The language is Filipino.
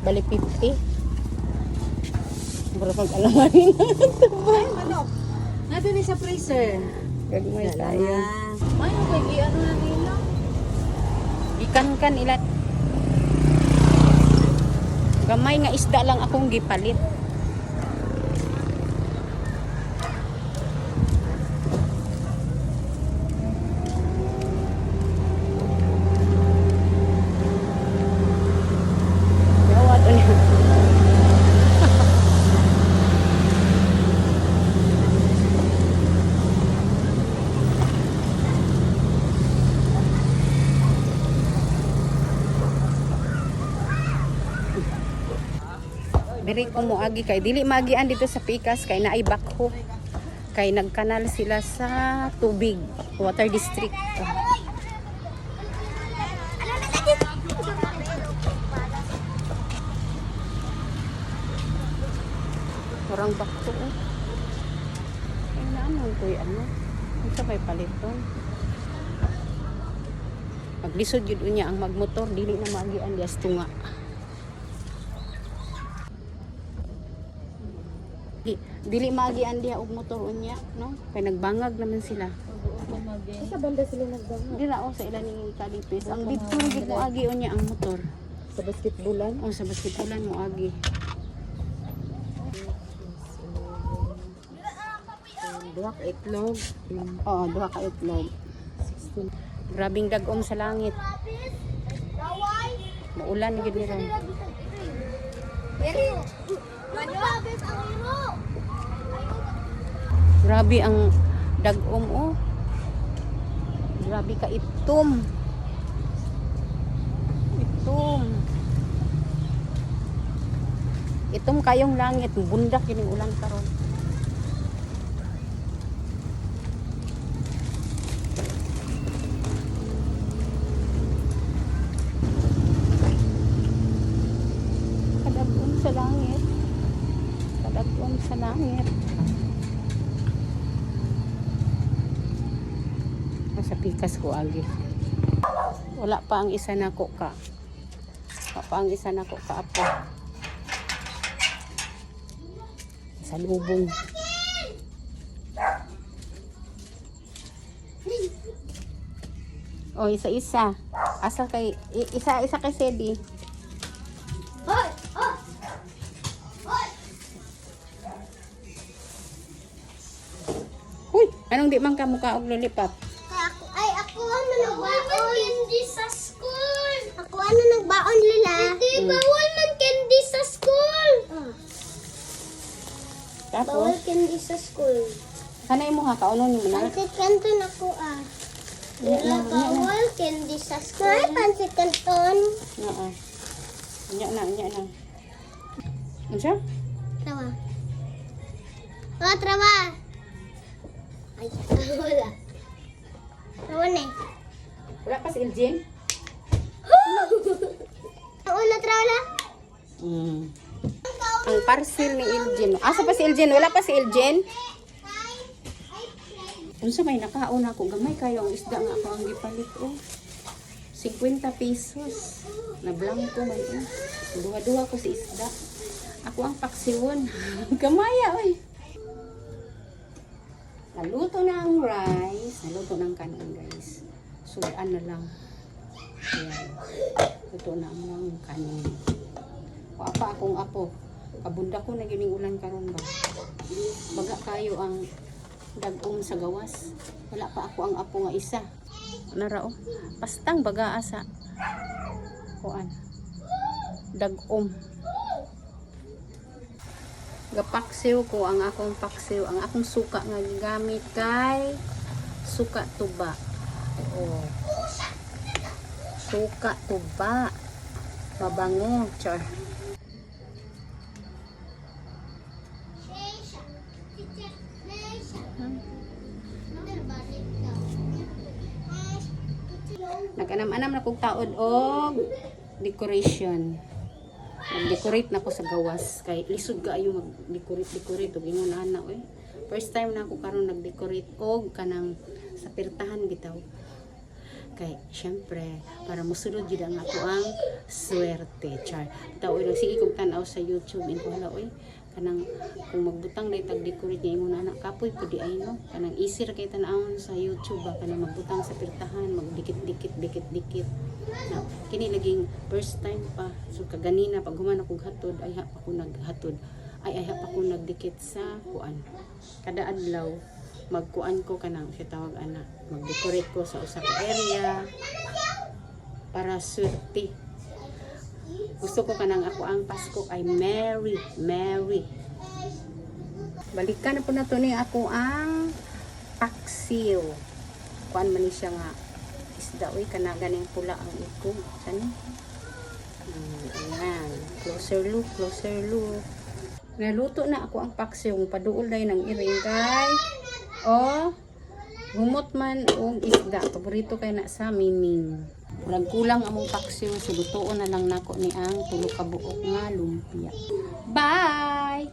Bali 50. Mura pag alamanin na tubay. Manok. Nga doon sa freezer. Gagmay tayo. May okay, ano na nila? Ikan-kan ilan. Gamay nga isda lang akong gipalit. Diri ko moagi kay dili magian dito sa Pikas kay naay bakho. Kay nagkanal sila sa tubig, water district. Orang bakho. Oh. Ay naman ko ano. Ito may paliton. Maglisod yun niya ang magmotor, dili na magian dias tunga. Dili magian diha og motor unya, no? Kay nagbangag naman sila. Sa banda sila nagbangat. Di na o sa ilan ni kalipis. Ang dito gid mo agi unya ang motor. Sa basketballan. O sa basketballan mo agi. Duha ka itlog. Oo, duha ka itlog. 16. Grabing dagom sa langit. Maulan gid ni ron. Grabe ang dagom oh. Grabe ka itom. Itom. Itom kayong langit, bundak yun yung ulan karon. Kadagom sa langit. Kadagom sa langit. Sa pikas ko agi. Wala pa ang isa na ko ka. Wala pa ang isa na ko ka apo. Sa lubong. O, isa-isa. Asa kay, isa-isa kay Sedi. Huy, anong di man ka mukha og lollipop? Ako, ay, ako ano nagbaon. candy sa school. Ako ano nagbaon lila. Hindi, bawal man candy sa school. Bawal Tapos, candy sa school. kanay mo ha, kaunon mo na. Pansit kanton ako ah. Wala bawal candy sa school. Ay, pansit kanton. Oo. Nya na, nya na. Ano siya? Trawa. Oh, trawa. Ay, wala. Trawa na eh. Wala pa si Elgin? Trawa na. Mm. Ang parcel ni Elgin. Asa pa si Elgin? Wala pa si Elgin? Unsa may nakaon ako gamay kayo ang isda nga ako ang gipalit oh. 50 pesos. Na blanco man eh. Duha-duha ko si isda. Ako ang paksiwon. Gamaya oy. Naluto na ang rice. Naluto na ang kanin guys. Sudan na lang. Ayan. Luto na ang kanin. O apa akong apo. Kabunda ko na gining ulan karon ba. Baga kayo ang dagom sa gawas. Wala pa ako ang apo nga isa. Nara oh. Pastang baga asa. Kuan. Dagom. Gapaksiw ko ang akong paksiw. Ang akong suka nga gigamit kay suka tuba. Oh. Suka tuba. Mabango. Char. Nag-anam-anam na kong taod og decoration. Nag-decorate na ko sa gawas. Kay lisod ka ayo mag-decorate-decorate og ingon ana oy. First time na ako karon nag-decorate og kanang sa pirtahan bitaw. Kay syempre para musulod jud ang ako ang swerte char. Tawo lang sige kung tanaw sa YouTube in ko hala oy. Kanang kung magbutang na tag decorate niya imong anak kapoy pudi ay no? Kanang easy ra kay tanawon sa YouTube ba? Kanang magbutang sa pirtahan magdikit-dikit dikit-dikit. Na kini laging first time pa. So kaganina pag human ako hatod ay ha pa ko naghatod ay ay ha pa ko nagdikit sa kuan. Kada adlaw magkuan ko kanang siya tawag ana mag-decorate ko sa usa ka area para swerte. Gusto ko kanang ako ang Pasko. Ay Merry Merry. Balikan na po na to ni ako ang paksiw. Kuan man siya nga isda. Uy kana ganing pula ang iko. Sani Hmm, ayan. Closer look closer look naluto na ako ang paksiw paduol dai ng iring kay o humot man og isda. Paborito kay na sa miming Murag kulang among paksiw so lutoon na lang nako ni ang tulo ka buok nga lumpia. Bye